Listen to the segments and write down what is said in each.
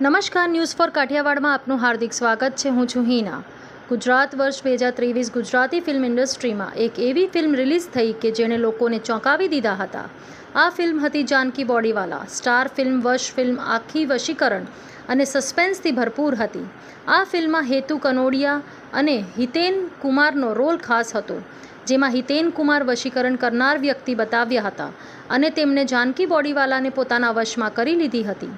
નમસ્કાર, news for કાઠિયાવાડમાં આપનું હાર્દિક સ્વાગત છે. હું છું હિના. ગુજરાત વર્ષ બે હજાર ત્રેવીસ ગુજરાતી ફિલ્મ ઇન્ડસ્ટ્રીમાં એક એવી ફિલ્મ રિલીઝ થઈ કે જેણે લોકોને ચોંકાવી દીધા હતા. આ ફિલ્મ હતી Janki Bodiwala. Star film, Vash film, આખી વશીકરણ અને સસ્પેન્સથી ભરપૂર હતી. આ ફિલ્મમાં હેતુ કનોડિયા અને હિતેન કુમારનો રોલ ખાસ હતો, જેમાં હિતેન કુમાર વશીકરણ કરનાર વ્યક્તિ બતાવ્યા હતા અને તેમણે જાનકી બોડીવાલાને પોતાના વશમાં કરી લીધી હતી.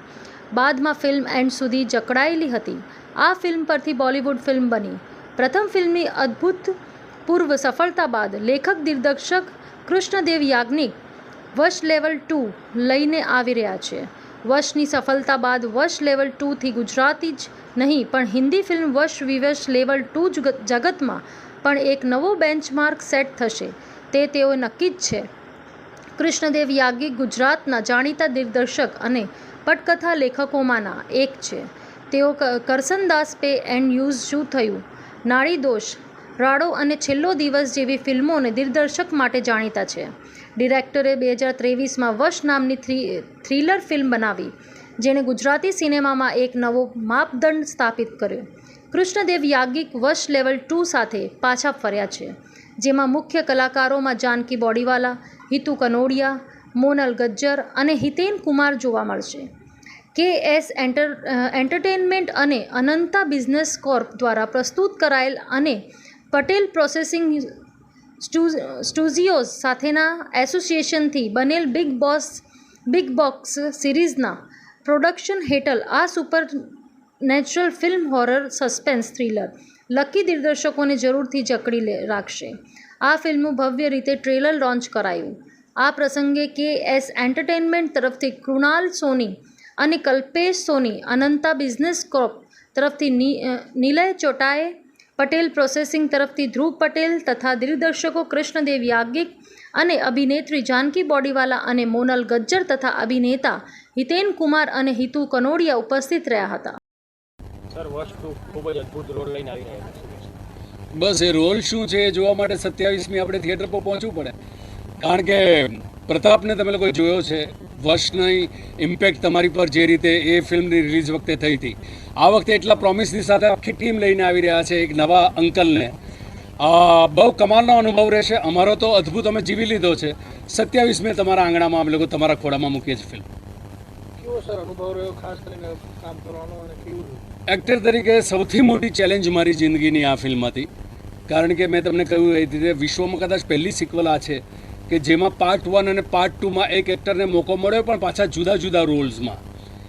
બાદમાં ફિલ્મ એન્ડ સુધી જકડાયેલી હતી. આ ફિલ્મ પરથી બોલિવૂડ ફિલ્મ બની. પ્રથમ ફિલ્મની અદ્ભુત પૂર્વ સફળતા બાદ લેખક, દિગ્દર્શક કૃષ્ણદેવ યાજ્ઞિક વશ લેવલ ટુ લઈને આવી રહ્યા છે. વશની સફળતા બાદ વશ લેવલ ટુથી ગુજરાતી જ નહીં, પણ હિન્દી ફિલ્મ વશ વિવશ લેવલ ટુ જગતમાં પણ એક નવો બેન્ચમાર્ક સેટ થશે. તે તેઓ નક્કી જ છે. કૃષ્ણદેવ યાજ્ઞિક ગુજરાતના જાણીતા દિગ્દર્શક અને પટકથા લેખકોમાંના એક છે. તેઓ કરસનદાસ પે એન્ડ યુઝ શું થયું? નાળી દોષ, રાડો અને છેલ્લો દિવસ જેવી ફિલ્મોને દિગ્દર્શક માટે જાણીતા છે. ડિરેક્ટરે બે હજાર ત્રેવીસમાં વશ નામની થ્રી, થ્રિલર ફિલ્મ બનાવી, જેણે ગુજરાતી સિનેમામાં એક નવો માપદંડ સ્થાપિત કર્યો. કૃષ્ણદેવ યાજ્ઞિક વશ લેવલ ટુ સાથે પાછા ફર્યા છે, જેમાં મુખ્ય કલાકારોમાં જાનકી બોડીવાલા, હિતુ કનોડિયા, મોનલ ગજ્જર અને હિતેન કુમાર જોવા મળશે. કે એસ એન્ટર એન્ટરટેનમેન્ટ અને અનંતા બિઝનેસ કોર્પ દ્વારા પ્રસ્તુત કરાયેલ અને પટેલ પ્રોસેસિંગ સ્ટુઝિયોઝ સાથેના એસોસિએશનથી બનેલ બિગ બોસ, બિગ બોક્સ સિરીઝના પ્રોડક્શન હેઠળ આ supernatural film horror suspense thriller lucky દિગ્દર્શકોને જરૂરથી જકડી લે, રાખશે. આ ફિલ્મનું ભવ્ય રીતે ટ્રેલર લોન્ચ કરાયું. આ પ્રસંગે કે એસ એન્ટરટેનમેન્ટ તરફથી કૃણાલ સોની અને કલ્પેશ સોની અનંતા બિઝનેસ કોર્પ તરફથી નિલય ચોટાએ પટેલ પ્રોસેસિંગ તરફથી ધ્રુવ પટેલ તથા દિગ્દર્શકો કૃષ્ણદેવ યાજ્ઞિક અને અભિનેત્રી જાનકી બોડીવાલા અને મોનલ ગજ્જર તથા અભિનેતા હિતેન કુમાર અને હિતુ કનોડિયા ઉપસ્થિત રહ્યા હતા. સર વસ્તુ ખૂબ જ અદ્ભુત રોલ લઈને આવી રહ્યા બસ એ રોલ શું છે એ જોવા માટે સત્યાવીસમી આપણે થિયેટર પર પહોંચવું પડે. કારણ કે પ્રતાપને તમે લોકો જોયો છે. વર્ષની ઇમ્પેક્ટ તમારી પર જે રીતે એ ફિલ્મની રિલીઝ વખતે થઈ હતી. આ વખતે એટલા પ્રોમિસની સાથે આખી ટીમ લઈને આવી રહ્યા છે એક નવા અંકલને. બહુ કમાલનો અનુભવ રહેશે. અમારો તો અદ્ભુત અમે જીવી લીધો છે. સત્યાવીસમે તમારા આંગણામાં અમે લોકો તમારા ખોડામાં મૂકીએ છીએ ફિલ્મ? એક્ટર તરીકે સૌથી મોટી ચેલેન્જ મારી જિંદગીની આ ફિલ્મ હતી. કારણ કે મેં તમને કહ્યું એ રીતે વિશ્વમાં કદાચ પહેલી સિક્વલ આ છે. કે જેમાં પાર્ટ વન અને પાર્ટ ટુમાં એક એક્ટરને મોકો મળ્યો પણ પાછા જુદા જુદા રોલ્સમાં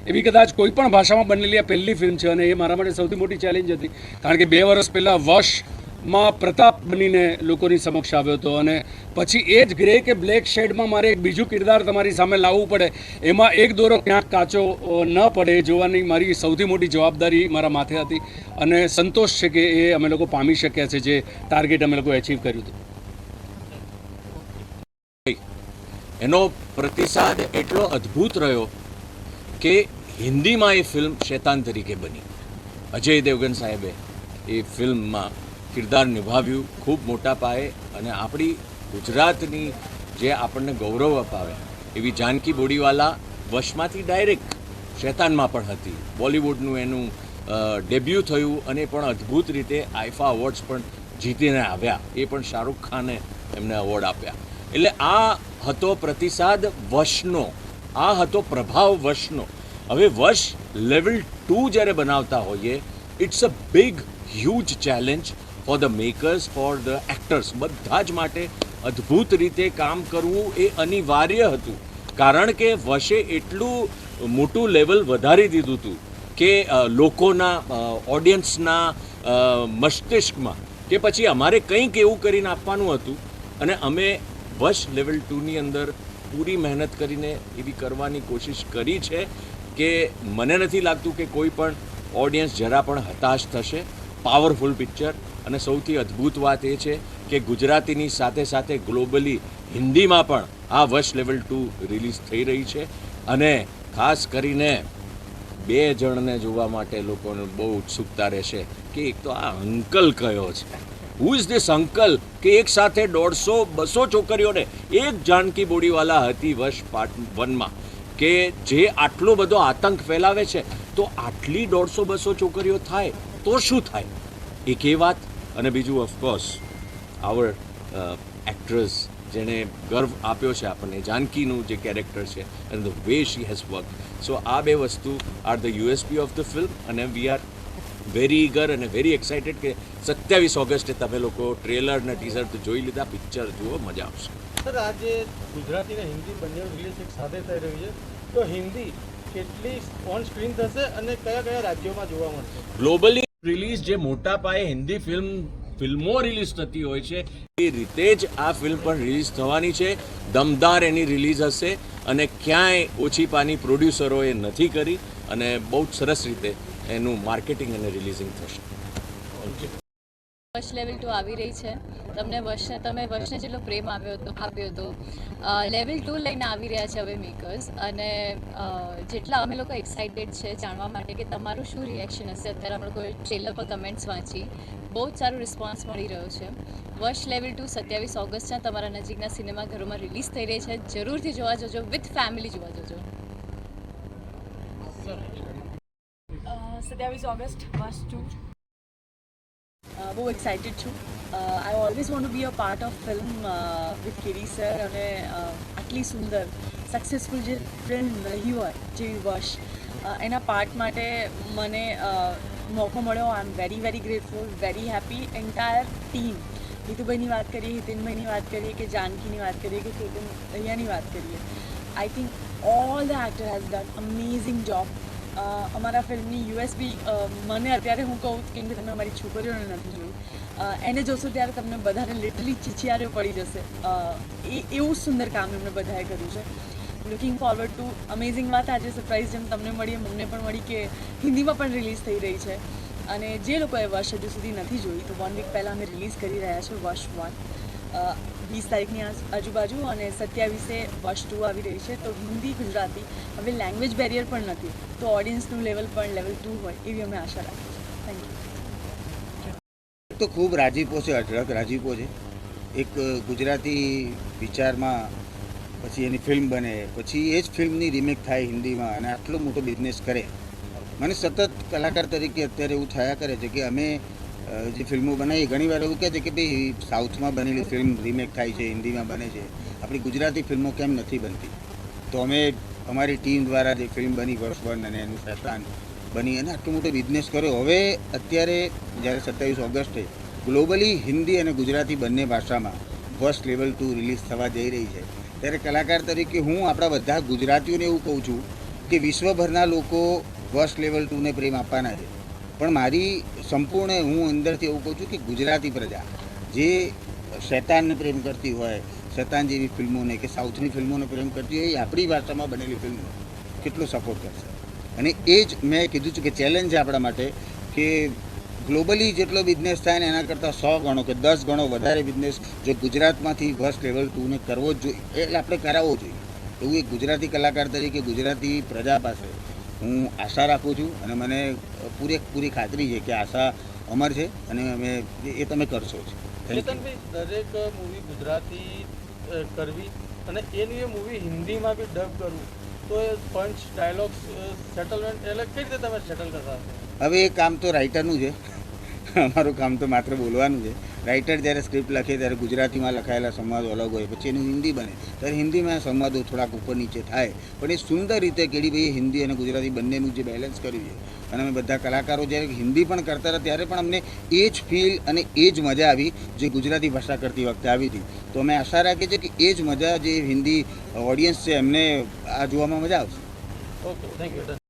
એવી કદાચ કોઈ પણ ભાષામાં બનેલી આ પહેલી ફિલ્મ છે અને એ મારા માટે સૌથી મોટી ચેલેન્જ હતી. કારણ કે બે વર્ષ પહેલાં વશમાં પ્રતાપ બનીને લોકોની સમક્ષ આવ્યો હતો અને પછી એ જ ગ્રે કે બ્લેક શેડમાં મારે એક બીજું કિરદાર તમારી સામે લાવવું પડે. એમાં એક દોરો ક્યાંક કાચો ન પડે જોવાની મારી સૌથી મોટી જવાબદારી મારા માથે હતી. અને સંતોષ છે કે એ અમે લોકો પામી શક્યા છે જે ટાર્ગેટ અમે લોકો એચીવ કર્યું હતું. એનો પ્રતિસાદ એટલો અદ્ભુત રહ્યો કે હિન્દીમાં એ ફિલ્મ શેતાન તરીકે બની. અજય દેવગન સાહેબે એ ફિલ્મમાં કિરદાર નિભાવ્યું, ખૂબ મોટા પાયે અને આપણી ગુજરાતની જે આપણને ગૌરવ અપાવે એવી જાનકી બોડીવાલા વશમાંથી ડાયરેક્ટ શેતાનમાં પણ હતી. બોલિવૂડનું એનું ડેબ્યુ થયું અને પણ અદ્ભુત રીતે આઈફા અવોર્ડ્સ પણ જીતીને આવ્યા. એ પણ શાહરૂખ ખાને એમને અવોર્ડ આપ્યા. એટલે આ હતો પ્રતિસાદ વશનો. આ હતો પ્રભાવ વશનો. હવે વશ લેવલ ટુ જ્યારે બનાવતા હોઈએ it's a big huge challenge for the makers for the actors બધા જ માટે અદ્ભુત રીતે કામ કરવું એ અનિવાર્ય હતું. કારણ કે વશે એટલું મોટું લેવલ વધારી દીધું હતું કે લોકોના ઓડિયન્સના મસ્તિષ્કમાં કે પછી અમારે કંઈક એવું કરીને આપવાનું હતું અને અમે વશ લેવલ ટુની અંદર પૂરી મહેનત કરીને એવી કરવાની કોશિશ કરી છે કે મને નથી લાગતું કે કોઈ પણ ઓડિયન્સ જરા પણ હતાશ થશે. Powerful picture. અને સૌથી અદ્ભુત વાત એ છે કે ગુજરાતીની સાથે સાથે ગ્લોબલી હિન્દીમાં પણ આ વશ લેવલ ટુ રિલીઝ થઈ રહી છે. અને ખાસ કરીને બે જણને જોવા માટે લોકોને બહુ ઉત્સુકતા રહેશે કે એક તો આ અંકલ કયો છે. હુ ઇઝ ધીસ અંકલ કે એક સાથે દોઢસો, બસો છોકરીઓને એક જાનકી બોડીવાલા હતી વર્ષ પાર્ટ વનમાં. કે જે આટલો બધો આતંક ફેલાવે છે, તો આટલી દોઢસો, બસો છોકરીઓ થાય, તો શું થાય? એક એ વાત, અને બીજું ઓફકોર્સ આવર એક્ટ્રેસ જેણે ગર્વ આપ્યો છે આપણને, જાનકીનું જે કેરેક્ટર છે and the way she has work so આ બે વસ્તુ are the USP of the film અને વી આર વેરી ઈગર અને વેરી એક્સાઇટેડ કે સત્યાવીસ ઓગસ્ટે તમે લોકો ટ્રેલર અને ટીઝર તો જોઈ લીધા પિક્ચર જુઓ મજા આવશે. સર આજે ગુજરાતી અને હિન્દી બંને રિલીઝ એક સાથે થઈ રહ્યું છે. તો હિન્દી કેટલી ઓન સ્ક્રીન થશે અને કયા કયા રાજ્યોમાં જોવા મળશે? ગ્લોબલી રિલીઝ જે મોટા પાયે હિન્દી ફિલ્મ ફિલ્મો રિલીઝ થતી હોય છે એ રીતે જ આ ફિલ્મ પણ રિલીઝ થવાની છે. દમદાર એની રિલીઝ હશે અને ક્યાંય ઓછી પાની પ્રોડ્યુસરોએ નથી કરી અને બહુ જ સરસ રીતે એનું માર્કેટિંગ અને રિલીઝિંગ થશે. વશ લેવલ ટુ આવી રહી છે. તમને વર્ષને તમે વર્ષને જેટલો પ્રેમ આવ્યો હતો આપ્યો હતો લેવલ ટુ લઈને આવી રહ્યા છે હવે મેકર્સ અને જેટલા અમે લોકો એક્સાઇટેડ છે જાણવા માટે કે તમારું શું રિએક્શન હશે? અત્યારે અમે લોકોએ ટ્રેલર પર કમેન્ટ્સ વાંચી. બહુ જ સારો રિસ્પોન્સ મળી રહ્યો છે. વર્ષ લેવલ ટુ સત્યાવીસ ઓગસ્ટના તમારા નજીકના સિનેમાઘરોમાં રિલીઝ થઈ રહી છે. જરૂરથી જોવા જજો. વિથ ફેમિલી જોવા જજો. સત્યાવીસ ઓગસ્ટ બસ ટુ બહુ એક્સાઇટેડ છું I always want to be a part of film with carry sir અને આટલી સુંદર સક્સેસફુલ જે ફિલ્મ રહી હોય જેવી વર્ષ એના પાર્ટ માટે મને મોકો મળ્યો I am very very grateful very happy entire team હિતુભાઈની વાત કરીએ હિતેનભાઈની વાત કરીએ કે જાનકીની વાત કરીએ કે કેતન અહીંયાની વાત કરીએ I think all the actor has done amazing job અમારા ફિલ્મની યુએસબી મને અત્યારે હું કહું કેમ કે તમે અમારી છોકરીઓને નથી જોયું. એને જોશો ત્યારે તમને બધાને લિટરલી ચીચિયારીઓ પડી જશે. એ, એવું સુંદર કામ એમને બધાએ કર્યું છે. લુકિંગ ફોરવર્ડ ટુ અમેઝિંગ વાત આજે સરપ્રાઇઝ જેમ તમને મળી, અમને પણ મળી કે હિન્દીમાં પણ રિલીઝ થઈ રહી છે. અને જે લોકોએ વર્ષ હજુ સુધી નથી જોઈ, તો વન વીક પહેલાં અમે રિલીઝ કરી રહ્યા છીએ વર્ષ વન વીસ તારીખની આજુબાજુ અને સત્યાવીસે વર્ષ ટુ આવી રહી છે. તો હિન્દી, ગુજરાતી, હવે લેંગ્વેજ બેરિયર પણ નથી. તો ઓડિયન્સનું લેવલ પણ લેવલ ટુ હોય એવી અમે આશા રાખીએ થેન્ક યુ તો ખૂબ રાજીપો છે, અઢળક રાજીપો છે. એક ગુજરાતી વિચારમાં પછી એની ફિલ્મ બને, પછી એ જ ફિલ્મની રિમેક થાય હિન્દીમાં અને આટલો મોટો બિઝનેસ કરે. મને સતત કલાકાર તરીકે અત્યારે એવું થયા કરે છે કે અમે જે ફિલ્મો બનાવી ઘણીવાર એવું કહે છે કે ભાઈ, સાઉથમાં બનેલી ફિલ્મ રિમેક થાય છે, હિન્દીમાં બને છે. આપણી ગુજરાતી ફિલ્મો કેમ નથી બનતી? તો અમે, અમારી ટીમ દ્વારા જે ફિલ્મ બની, વર્ષ વન અને એનું શેતાન બની, અને આટલો મોટો બિઝનેસ કર્યો. હવે, અત્યારે, જ્યારે સત્યાવીસ ઓગસ્ટે ગ્લોબલી હિન્દી અને ગુજરાતી બંને ભાષામાં ફર્સ્ટ લેવલ ટુ રિલીઝ થવા જઈ રહી છે. ત્યારે કલાકાર તરીકે હું આપણા બધા ગુજરાતીઓને એવું કહું છું કે વિશ્વભરના લોકો ફર્સ્ટ લેવલ ટુને પ્રેમ આપવાના છે. પણ મારી સંપૂર્ણ હું અંદરથી એવું કહું છું કે ગુજરાતી પ્રજા, જે શૈતાનને પ્રેમ કરતી હોય, શૈતાન જેવી ફિલ્મોને કે સાઉથની ફિલ્મોને પ્રેમ કરતી હોય, એ આપણી ભાષામાં બનેલી ફિલ્મો કેટલો સપોર્ટ કરશે. અને એ જ મેં કીધું છે કે ચેલેન્જ છે આપણા માટે કે ગ્લોબલી જેટલો બિઝનેસ થાય ને એના કરતાં સો ગણો કે દસ ગણો વધારે બિઝનેસ જો ગુજરાતમાંથી ફર્સ્ટ લેવલ ટુને કરવો જ જોઈએ એટલે આપણે કરાવવો જોઈએ. એવું એક ગુજરાતી કલાકાર તરીકે ગુજરાતી પ્રજા પાસે હું આશા રાખું છું અને મને પૂરેપૂરી ખાતરી છે કે આશા અમર છે અને અમે એ તમે કરશો જ. દરેક મૂવી ગુજરાતી કરવી અને એની એ મૂવી હિન્દીમાં બી ડબ કરવું તો એ પંચ ડાયલોગ્સ સેટલમેન્ટ એટલે કઈ રીતે તમે સેટલ કરતા હવે એ કામ તો રાઇટરનું છે. અમારું કામ તો માત્ર બોલવાનું છે. રાઇટર જ્યારે સ્ક્રિપ્ટ લખે ત્યારે ગુજરાતીમાં લખાયેલા સંવાદો અલગ હોય, પછી એનું હિન્દી બને. ત્યારે હિન્દીમાં સંવાદો થોડાક ઉપર નીચે થાય. પણ એ સુંદર રીતે કેડીભાઈએ હિન્દી અને ગુજરાતી બંનેનું જે બેલેન્સ કર્યું છે. અને અમે બધા કલાકારો જ્યારે હિન્દી પણ કરતા હતા, ત્યારે પણ અમને એ જ ફીલ અને એ જ મજા આવી જે ગુજરાતી ભાષા કરતી વખતે આવી હતી. તો અમે આશા રાખીએ છીએ કે એ જ મજા જે હિન્દી ઓડિયન્સ છે, એમને આ જોવામાં મજા આવશે. Okay thank you